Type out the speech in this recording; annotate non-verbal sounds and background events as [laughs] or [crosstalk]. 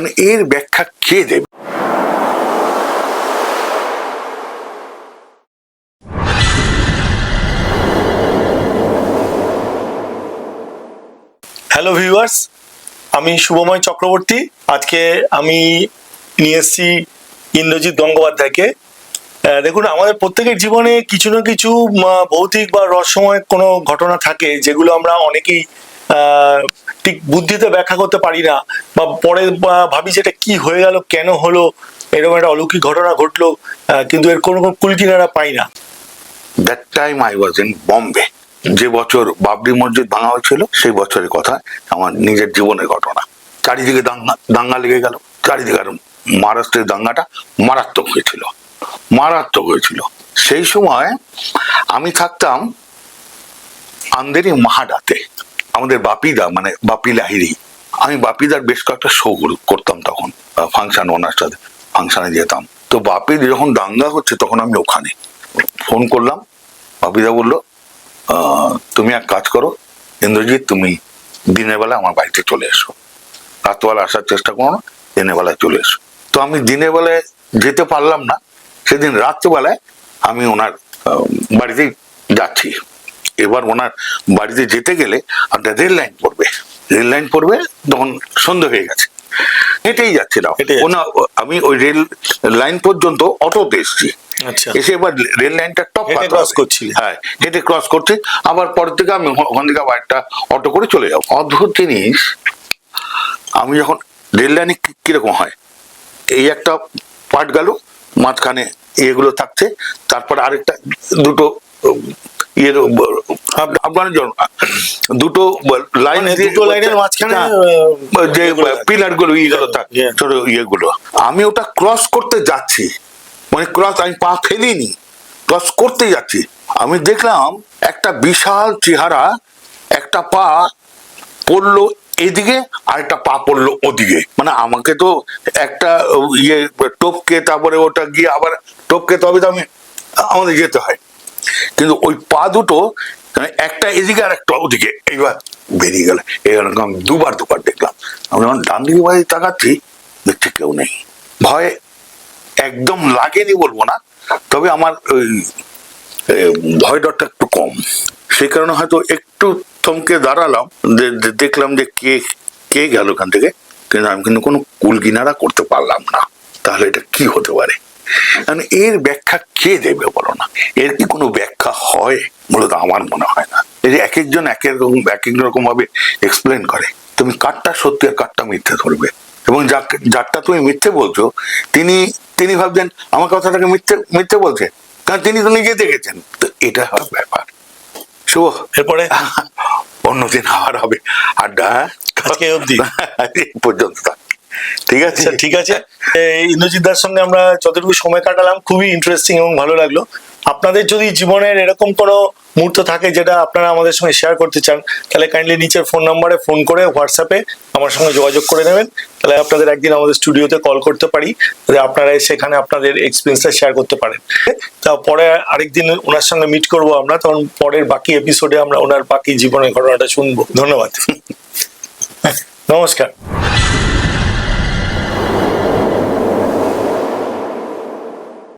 মানে এর ব্যাখ্যা কে দেবে? হ্যালো ভিউয়ার্স আমি শুভময় চক্রবর্তী। আজকে আমি নিয়ে এসেছি ইন্দ্রজিৎ গঙ্গোপাধ্যায়কে। দেখুন, আমাদের প্রত্যেকের জীবনে কিছু না কিছু ভৌতিক বা রহস্যময় কোনো ঘটনা থাকে, যেগুলো আমরা অনেকেই ঠিক বুদ্ধিতে ব্যাখ্যা করতে পারি না। বা পরে ভাবি যেটা কি হয়ে গেল, কেন হলো, এরকম একটা অলৌকিক ঘটনা ঘটলো কিন্তু এর কোনো কুলকিনারা পাই না। That time I was in Bombay যে বছর বাবরি মসজিদ ভাঙা হয়েছিল, সেই বছরের কথা, আমার নিজের জীবনের ঘটনা। চারিদিকে দাঙ্গা দাঙ্গা লেগে গেল। চারিদিকে মহারাষ্ট্রের দাঙ্গাটা মারাত্মক হয়েছিল। মারাত্মক হয়েছিল। সেই সময় আমি থাকতাম আন্দেরি মাহাডাতে আমাদের বাপিদা মানে বাপি লাহিরি আমি বাপিদার বেশ কয়েকটা শো করতাম তখন ফাংশন ওনার সাথে ফাংশনে যেতাম। তো বাপির যখন দাঙ্গা হচ্ছে তখন আমি ওখানে ফোন করলাম। বাপিদা বলল তুমি এক কাজ করো, ইন্দ্রজিৎ, তুমি দিনের বেলা আমার বাড়িতে চলে এসো। রাত্রবেলা আসার চেষ্টা করো না, দিনের বেলায় চলে এসো। তো আমি দিনের বেলায় যেতে পারলাম না, সেদিন রাত্রেবেলায় আমি ওনার বাড়িতেই যাচ্ছি। এবার ওনার বাড়িতে যেতে গেলে একটা রেল লাইন পড়বে। রেল লাইন পড়বে তখন সন্ধে হয়ে গেছে। হেঁটেই যাচ্ছিলাম ওনা আমি ওই রেল লাইন পর্যন্ত অটোতে এসেছি। আচ্ছা। এসে এবার রেল লাইনটা টপ cross করছিলে? হ্যাঁ হেঁটে ক্রস করতে আবার পরের থেকে আমি ওখান- থেকে আবার একটা অটো করে চলে যাব। অদ্ভুত জিনিস। আমি যখন রেল লাইনে কীরকম হয় এই একটা পার্ট গেল মাঝখানে এগুলো থাকছে তারপর আরেকটা দুটো ইয়ের আপ- আপনার জন্য। দুটো লাইন মানে দুটো লাইনের মাঝখানে, যে পিলারগুলো ইয়েগুলো থাকে. ছোট ইয়েগুলো। আমি ওটা ক্রস করতে যাচ্ছি। মানে ক্রস আমি পা ফেলিনি। ক্রস করতে যাচ্ছি। আমি দেখলাম একটা বিশাল চেহারা একটা পা পড়ল এদিকে আর একটা পা পড়ল ওদিকে। মানে আমাকে তো একটা ইয়ে টপকে তারপরে ওটা গিয়ে আবার টপকে তবে তো আমি আমাদের যেতে হয়। কিন্তু ওই পা দুটো মানে একটা এদিকে আর একটা ওদিকে, এইবার বেরিয়ে গেল। এরকম দুবার দুবার দেখলাম। আমি যখন ডান দিকে বাড়ি তাকাচ্ছি, দেখছি কেউ নেই। ভয় একদম লাগেনি বলব না, তবে আমার ওই ভয় ডরটা একটু কম। সেই কারণে হয়তো একটু থমকে দাঁড়ালাম দেখলাম যে কে কে গেল ওখান থেকে। কিন্তু আমি কিন্তু কোনো কুল কিনারা করতে পারলাম না। তাহলে এটা কি হতে পারে? কারণ এর ব্যাখ্যা কে দেবে বলো না? এর কি কোনো ব্যাখ্যা হয়? মূলত আমার মনে হয় না। এই যে এক একজন এক এক রকম এক এক রকম ভাবে এক্সপ্লেন করে। তুমি কারটা সত্যি আর কারটা মিথ্যে ধরবে। এবং যারটা তুমি মিথ্যে বলছো তিনি তিনি ভাবছেন আমার কথাটাকে মিথ্যে মিথ্যে বলছে? কারণ তিনি তো নিজে দেখেছেন। তো এটা হয় ব্যাপার। শুভ। এরপরে? অন্যদিন আবার হবে। আড্ডা হ্যাঁ? আজকে অবধি? পর্যন্ত। ঠিক আছে [laughs] ঠিক আছে। ইন্দ্রজিৎ দার সঙ্গে আমরা যতটুকু সময় কাটালাম খুবই ইন্টারেস্টিং এবং ভালো লাগল। আপনাদের যদি জীবনের এরকম কোনো মুহূর্ত থাকে যেটা আপনারা আমাদের সঙ্গে শেয়ার করতে চান তাহলে কাইন্ডলি নিচের ফোন নাম্বারে ফোন করে হোয়াটসঅ্যাপে আমার সঙ্গে যোগাযোগ করে নেবেন। তাহলে আপনাদের একদিন আমাদের স্টুডিওতে কল করতে পারি আপনারা সেখানে আপনাদের এক্সপিরিয়েন্সটা শেয়ার করতে পারেন। তারপরে আরেকদিন ওনার সঙ্গে মিট করব আমরা তখন পরের বাকি এপিসোডে আমরা ওনার বাকি জীবনের ঘটনাটা শুনব। ধন্যবাদ। [laughs] নমস্কার।